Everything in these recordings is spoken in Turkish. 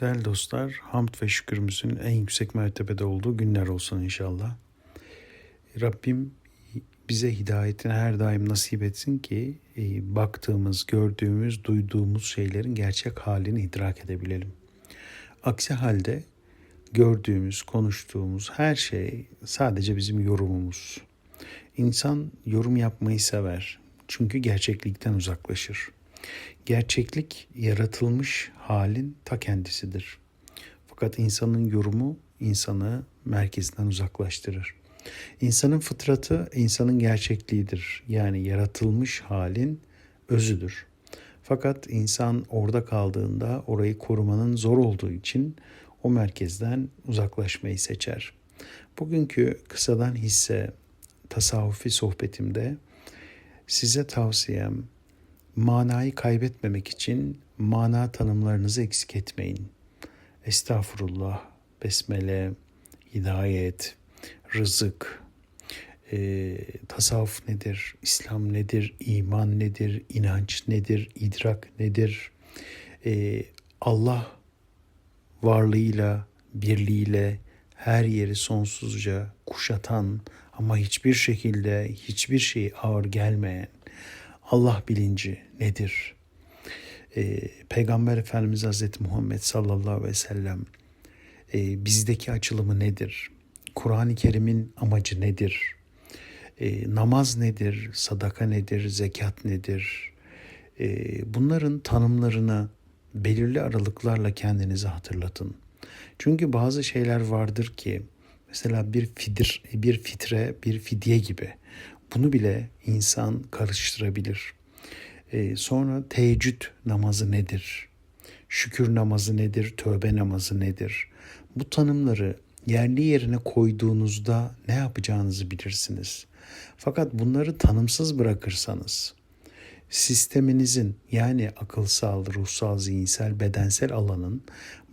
Değerli dostlar, hamd ve şükürümüzün en yüksek mertebede olduğu günler olsun inşallah. Rabbim bize hidayetini her daim nasip etsin ki e, baktığımız, gördüğümüz, duyduğumuz şeylerin gerçek halini idrak edebilelim. Aksi halde gördüğümüz, konuştuğumuz her şey sadece bizim yorumumuz. İnsan yorum yapmayı sever. Çünkü gerçeklikten uzaklaşır. Gerçeklik yaratılmış halin ta kendisidir. Fakat insanın yorumu insanı merkezinden uzaklaştırır. İnsanın fıtratı insanın gerçekliğidir. Yani yaratılmış halin özüdür. Fakat insan orada kaldığında orayı korumanın zor olduğu için o merkezden uzaklaşmayı seçer. Bugünkü kısadan hisse tasavvufi sohbetimde size tavsiyem manayı kaybetmemek için mana tanımlarınızı eksik etmeyin. Estağfurullah, besmele, hidayet, rızık, e, tasavvuf nedir, İslam nedir, iman nedir, inanç nedir, idrak nedir, e, Allah varlığıyla, birliğiyle her yeri sonsuzca kuşatan ama hiçbir şekilde hiçbir şey ağır gelmeyen Allah bilinci nedir? Ee, Peygamber Efendimiz Hazreti Muhammed sallallahu aleyhi ve sellem e, bizdeki açılımı nedir? Kur'an-ı Kerim'in amacı nedir? E, namaz nedir? Sadaka nedir? Zekat nedir? E, bunların tanımlarını belirli aralıklarla kendinize hatırlatın. Çünkü bazı şeyler vardır ki mesela bir fidir, bir fitre, bir fidye gibi. Bunu bile insan karıştırabilir. Ee, sonra teheccüd namazı nedir? Şükür namazı nedir? Tövbe namazı nedir? Bu tanımları yerli yerine koyduğunuzda ne yapacağınızı bilirsiniz. Fakat bunları tanımsız bırakırsanız sisteminizin yani akılsal, ruhsal, zihinsel, bedensel alanın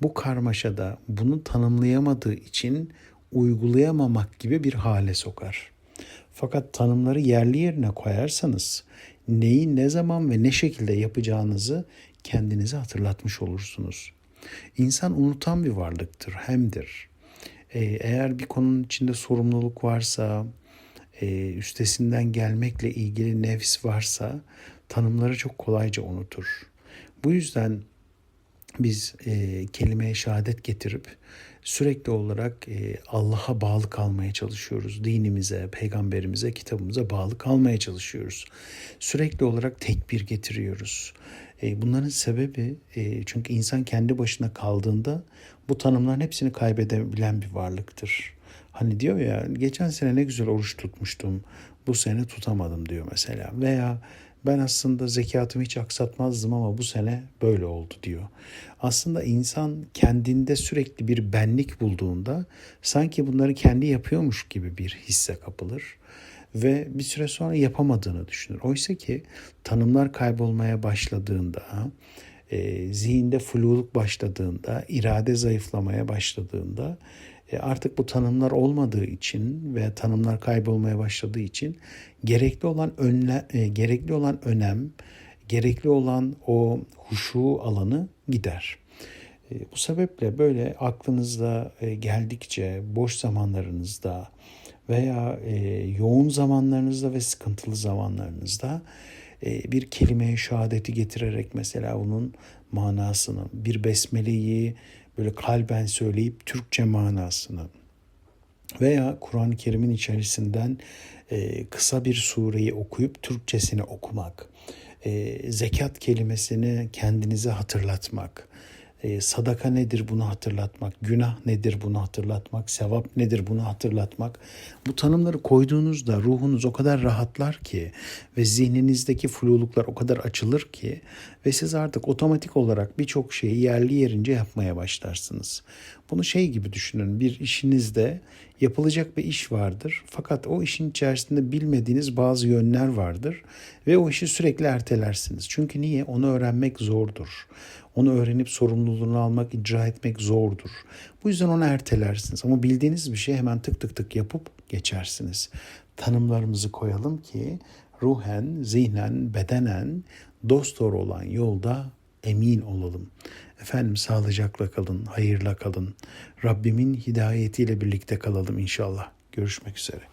bu karmaşada bunu tanımlayamadığı için uygulayamamak gibi bir hale sokar. Fakat tanımları yerli yerine koyarsanız neyi ne zaman ve ne şekilde yapacağınızı kendinize hatırlatmış olursunuz. İnsan unutan bir varlıktır, hemdir. Ee, eğer bir konunun içinde sorumluluk varsa, e, üstesinden gelmekle ilgili nefs varsa tanımları çok kolayca unutur. Bu yüzden biz e, kelimeye şehadet getirip sürekli olarak e, Allah'a bağlı kalmaya çalışıyoruz. Dinimize, peygamberimize, kitabımıza bağlı kalmaya çalışıyoruz. Sürekli olarak tekbir getiriyoruz. E, bunların sebebi e, çünkü insan kendi başına kaldığında bu tanımların hepsini kaybedebilen bir varlıktır. Hani diyor ya geçen sene ne güzel oruç tutmuştum. Bu sene tutamadım diyor mesela. Veya ben aslında zekatımı hiç aksatmazdım ama bu sene böyle oldu diyor. Aslında insan kendinde sürekli bir benlik bulduğunda sanki bunları kendi yapıyormuş gibi bir hisse kapılır ve bir süre sonra yapamadığını düşünür. Oysa ki tanımlar kaybolmaya başladığında, e, zihinde fluluk başladığında, irade zayıflamaya başladığında e, artık bu tanımlar olmadığı için ve tanımlar kaybolmaya başladığı için gerekli olan önle, e, gerekli olan önem, gerekli olan o huşu alanı gider. E, bu sebeple böyle aklınızda geldikçe boş zamanlarınızda veya yoğun zamanlarınızda ve sıkıntılı zamanlarınızda bir kelimeye şehadeti getirerek mesela onun manasını, bir besmeleyi böyle kalben söyleyip Türkçe manasını veya Kur'an-ı Kerim'in içerisinden e, kısa bir sureyi okuyup Türkçesini okumak, e, zekat kelimesini kendinize hatırlatmak, e, sadaka nedir bunu hatırlatmak, günah nedir bunu hatırlatmak, sevap nedir bunu hatırlatmak. Bu tanımları koyduğunuzda ruhunuz o kadar rahatlar ki ve zihninizdeki fluluklar o kadar açılır ki ve siz artık otomatik olarak birçok şeyi yerli yerince yapmaya başlarsınız. Bunu şey gibi düşünün bir işinizde yapılacak bir iş vardır fakat o işin içerisinde bilmediğiniz bazı yönler vardır ve o işi sürekli ertelersiniz. Çünkü niye? Onu öğrenmek zordur. Onu öğrenip sorumluluğunu almak, icra etmek zordur. Bu yüzden onu ertelersiniz. Ama bildiğiniz bir şey hemen tık tık tık yapıp geçersiniz. Tanımlarımızı koyalım ki ruhen, zihnen, bedenen dost doğru olan yolda emin olalım. Efendim sağlıcakla kalın, hayırla kalın. Rabbimin hidayetiyle birlikte kalalım inşallah. Görüşmek üzere.